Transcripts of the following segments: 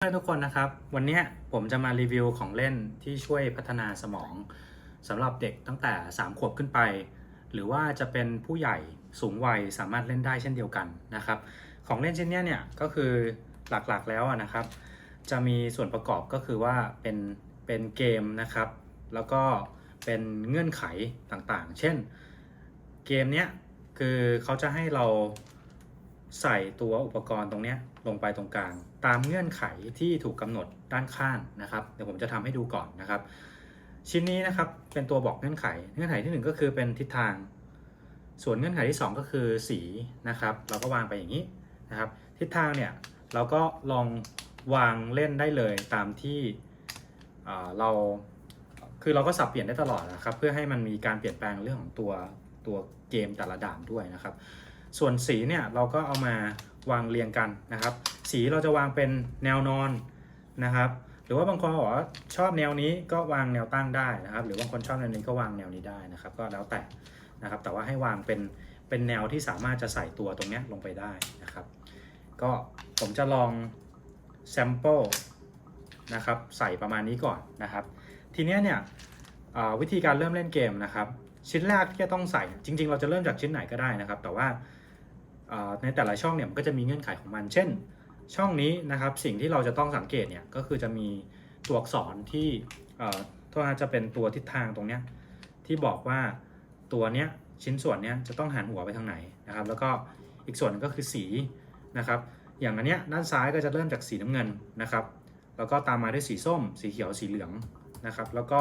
เพื่อนทุกคนนะครับ วันนี้ผมจะมารีวิวของเล่นที่ช่วยพัฒนาสมองสำหรับเด็กตั้งแต่ 3 ขวบขึ้นไป หรือว่าจะเป็นผู้ใหญ่สูงวัยสามารถเล่นได้เช่นเดียวกันนะครับ ของเล่นเชิ้นนี้เนี่ยก็คือหลักๆแล้วนะครับ จะมีส่วนประกอบก็คือว่าเป็นเป็นเกมนะครับ แล้วก็เป็นเงื่อนไขต่างๆ เช่นเกมเนี้ยคือเขาจะให้เรา ใส่ตัวอุปกรณ์ตรงนี้ลงไปตรงกลาง ตามเงื่อนไขที่ถูกกำหนดด้านข้างนะครับ เดี๋ยวผมจะทำให้ดูก่อนนะครับ ชิ้นนี้นะครับเป็นตัวบอกเงื่อนไข เงื่อนไขที่หนึ่งก็คือเป็นทิศทาง ส่วนเงื่อนไขที่สองก็คือสีนะครับ เราก็วางไปอย่างนี้นะครับ ทิศทางเนี่ยเราก็ลองวางเล่นได้เลยตามที่เเราคือเราก็สับเปลี่ยนได้ตลอดนะครับ เพื่อให้มันมีการเปลี่ยนแปลงเรื่องของตัวตัวเกมแต่ละด่านด้วยนะครับ ส่วนสีเนี่ยเราก็เอามาวางเรียงกันนะครับ สีเราจะวางเป็นแนวนอนนะครับ หรือว่าบางคนบอกว่าชอบแนวนี้ก็วางแนวตั้งได้นะครับ หรือบางคนชอบแนวนี้ก็วางแนวนี้ได้นะครับ ก็แล้วแต่นะครับ แต่ว่าให้วางเป็นเป็นแนวที่สามารถจะใส่ตัวตรงนี้ลงไปได้นะครับ ก็ผมจะลองแซมเปิลนะครับใส่ประมาณนี้ก่อนนะครับ ทีนี้เนี่ยวิธีการเริ่มเล่นเกมนะครับ ชิ้นแรกที่จะต้องใส่จริง ๆ เราจะเริ่มจากชิ้นไหนก็ได้นะครับ แต่ว่า ในแต่ละช่องเนี่ยมันก็จะมีเงื่อนไขของมัน เช่น ช่องนี้นะครับสิ่งที่เราจะต้องสังเกตเนี่ยก็คือจะมีตัวอักษรที่เอ่อตัวจะเป็นตัวทิศทางตรงเนี้ยที่บอกว่าตัวเนี้ยชิ้นส่วนเนี้ยจะต้องหันหัวไปทางไหนนะครับ แล้วก็อีกส่วนหนึงก็คือสีนะครับ อย่างอันเนี้ยด้านซ้ายก็จะเริ่มจากสีน้ำเงินนะครับ แล้วก็ตามมาด้วยสีส้ม สีเขียวสีเหลืองนะครับ แล้วก็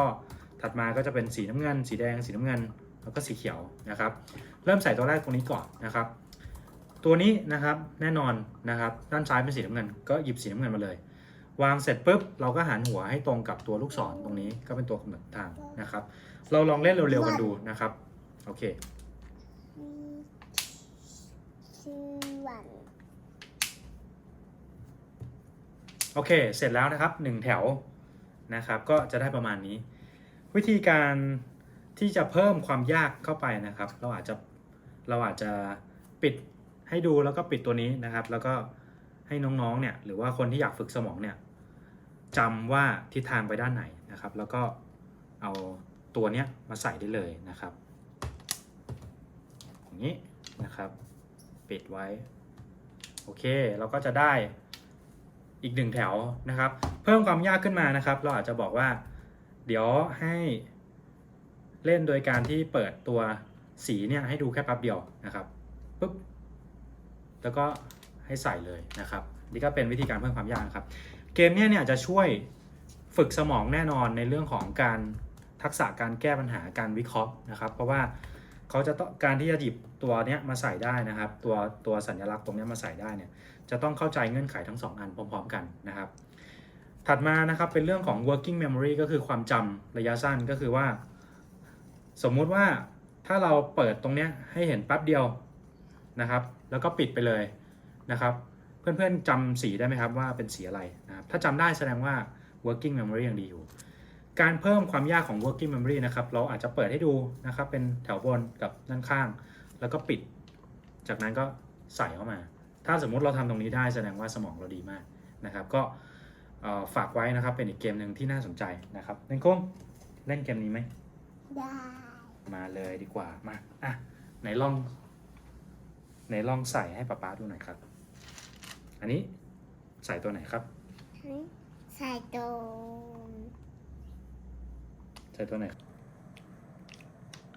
ถัดมาก็จะเป็นสีน้ำเงิน สีแดง สีน้ำเงิน แล้วก็สีเขียวนะครับ เริ่มใส่ตัวแรกตรงนี้ก่อนนะครับ ตัวนี้นะครับแน่นอนนะครับด้านซ้ายเป็นสีน้ำเงินก็หยิบสีน้ำเงินมาเลย วางเสร็จปุ๊บเราก็หันหัวให้ตรงกับตัวลูกศรตรงนี้ก็เป็นตัวกำหนดทางนะครับ เราลองเล่นเร็วๆกันดูนะครับโอเคชื่อวันโอเค เสร็จแล้วนะครับหนึ่งแถวนะครับ ก็จะได้ประมาณนี้ วิธีการที่จะเพิ่มความยากเข้าไปนะครับ เราอาจจะเราอาจจะปิด ให้ดูแล้วก็ปิดตัวนี้นะครับ แล้วก็ให้น้องๆเนี่ยหรือว่าคนที่อยากฝึกสมองเนี่ยจำว่าทิศทางไปด้านไหนนะครับ แล้วก็เอาตัวเนี้ยมาใส่ได้เลยนะครับอย่างนี้นะครับปิดไว้โอเคเราก็จะได้อีกหนึ่งแถวนะครับ เพิ่มความยากขึ้นมานะครับ เราอาจจะบอกว่า เดี๋ยวให้เล่นโดยการที่เปิดตัวสีเนี่ยให้ดูแค่แป๊บเดียวนะครับปุ๊บ แล้วก็ให้ใส่เลยนะครับ นี่ก็เป็นวิธีการเพิ่มความยากครับ เกมเนี้ยเนี่ยจะช่วยฝึกสมองแน่นอนในเรื่องของการทักษะการแก้ปัญหาการวิเคราะห์นะครับ เพราะว่าเขาจะต้องการที่จะหยิบตัวเนี้ยมาใส่ได้นะครับ ตัวตัวสัญลักษณ์ตรงเนี้ยมาใส่ได้เนี่ยจะต้องเข้าใจเงื่อนไขทั้ง 2 อันพร้อม ๆ กันนะครับ ถัดมานะครับเป็นเรื่องของ working memory ก็คือความจำระยะสั้นก็คือว่า สมมุติว่าถ้าเราเปิดตรงเนี้ยให้เห็นแป๊บเดียว นะครับ แล้วก็ปิดไปเลยนะครับ เพื่อนๆจำสีได้ไหมครับว่าเป็นสีอะไรนะครับ ถ้าจำได้แสดงว่า working memory ยังดีอยู่ การเพิ่มความยากของ working memory นะครับ เราอาจจะเปิดให้ดูนะครับ เป็นแถวบนกับด้านข้าง แล้วก็ปิด จากนั้นก็ใส่เข้ามา ถ้าสมมุติเราทำตรงนี้ได้แสดงว่าสมองเราดีมากนะครับ ก็เอ่อฝากไว้นะครับ เป็นอีกเกมหนึ่งที่น่าสนใจนะครับเล่นคงเล่นเกมนี้ไหมได้ มาเลยดีกว่า มา อะ ไหนลอง ไหนลองใส่ให้ป๊าป๊าดูหน่อยครับ อันนี้ใส่ตัวไหนครับ ใส่ตรง ใส่ตัวไหน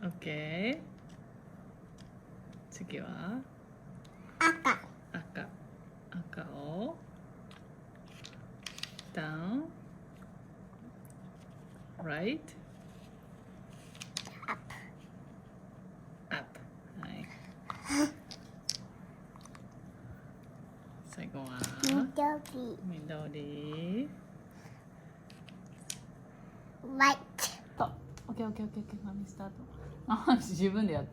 オッケー次は อากาศ 赤赤をダウン right 緑緑 White. と。オッケーオッケーオッケーマミスタートあ自分でやって。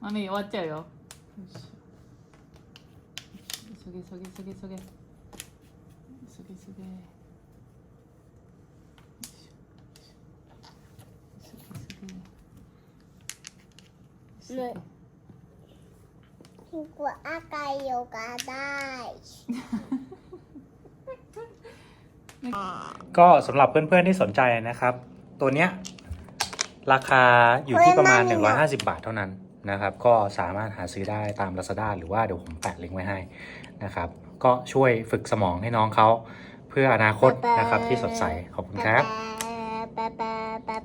マミ終わっちゃうよ。よしすげすげすげ。すげすげ。すげすごい赤いよがげ好き。ก็สำหรับเพื่อนๆที่สนใจนะครับ ตัวเนี้ยราคาอยู่ที่ประมาณ 150 บาทเท่านั้นนะครับ ก็สามารถหาซื้อได้ตาม Lazada หรือว่าเดี๋ยวผมแปะลิงก์ไว้ให้นะครับ ก็ช่วยฝึกสมองให้น้องเขาเพื่ออนาคตนะครับที่สดใสขอบคุณครับบ๊ายบาย